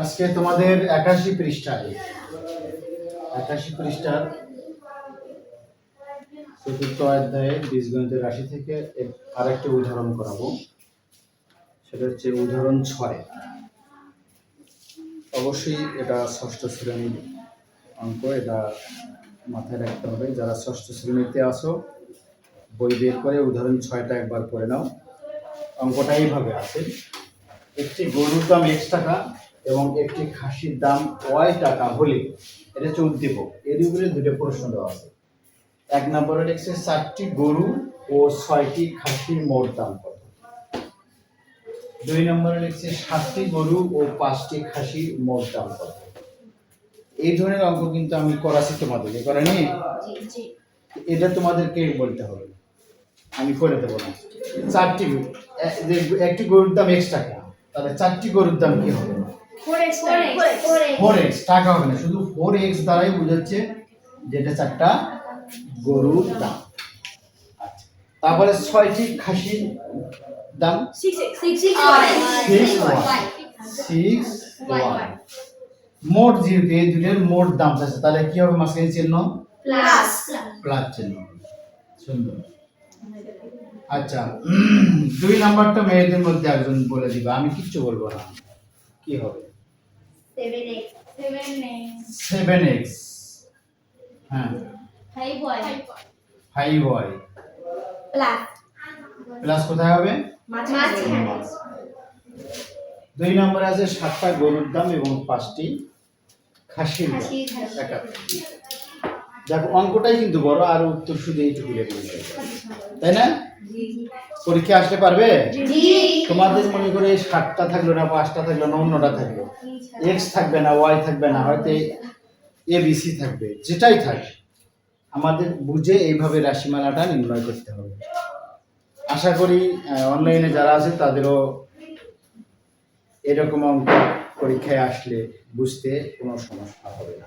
আজকে তোমাদের একাশি পৃষ্ঠায়, একাশি পৃষ্ঠার চতুর্থ অধ্যায়ে বীজগণিতের রাশি থেকে আরেকটি উদাহরণ করাবো। সেটা হচ্ছে উদাহরণ ছয়। অবশ্যই এটা ষষ্ঠ শ্রেণির অঙ্ক, এটা মাথায় রাখতে হবে। যারা ষষ্ঠ শ্রেণীতে আসো বই বের করে উদাহরণ ছয়টা একবার করে নাও। অঙ্কটা এইভাবে আছে। একটি গরুর দাম এক্স টাকা এবং একটি খাসির দাম কয় টাকা হলে? এটা হচ্ছে উদ্দীপক। এর উপরে দুটো প্রশ্ন দেওয়া আছে। এক নম্বরে লিখছে চারটি গরু ও ছয়টি খাসির মোট দাম কত? দুই নম্বরে লিখছে সাতটি গরু ও পাঁচটি খাসির মোট দাম কত? এই ধরনের অঙ্ক কিন্তু আমি করাছি তোমাদেরকে করেনি এটা তোমাদেরকে বলতে হবে। আমি করে দেবো না। চারটি একটি গরুর দাম এক্স টাকা তাহলে চারটি গরুর দাম কি হবে? ফোর এক্স টাকা হবে না শুধু ফোর এক্স দ্বারাই বোঝাচ্ছে যেটা চারটা গরুর দাম। আচ্ছা তারপরে ছয়টি খাসির দাম। সিক্স ওয়ান মোট যেহেতু এই দুটোর মোট দাম আছে তাহলে কি হবে মাঝখানে চিহ্ন? প্লাস চিহ্ন সুন্দর। আচ্ছা দুই নাম্বারটা মেয়েদের মধ্যে একজন বলে দিবে আমি কিচ্ছু বলব না। কি হবে? সেভেন এক্স হ্যাঁ। ফাইভ ওয়াই প্লাস কোথায় হবে? দুই নম্বরে আছে সাতটা গরুর দাম এবং পাঁচটি খাসির দেখো অঙ্কটাই কিন্তু বড় আর উত্তর শুধু এইটুকু লেগে তাই না? পরীক্ষা আসতে পারবে? তোমাদের মনে করে সাতটা থাকল না, পাঁচটা থাকল না, অন্যটা থাকল? এক্স থাকবে না ওয়াই থাকবে না, হয়তো এ বিসি থাকবে, যেটাই থাকবে আমাদের বুঝে এইভাবে রাশিমালাটা নির্ণয় করতে হবে। আশা করি অনলাইনে যারা আছে, তাদেরও এরকম অঙ্ক পরীক্ষায় আসলে বুঝতে কোনো সমস্যা হবে না।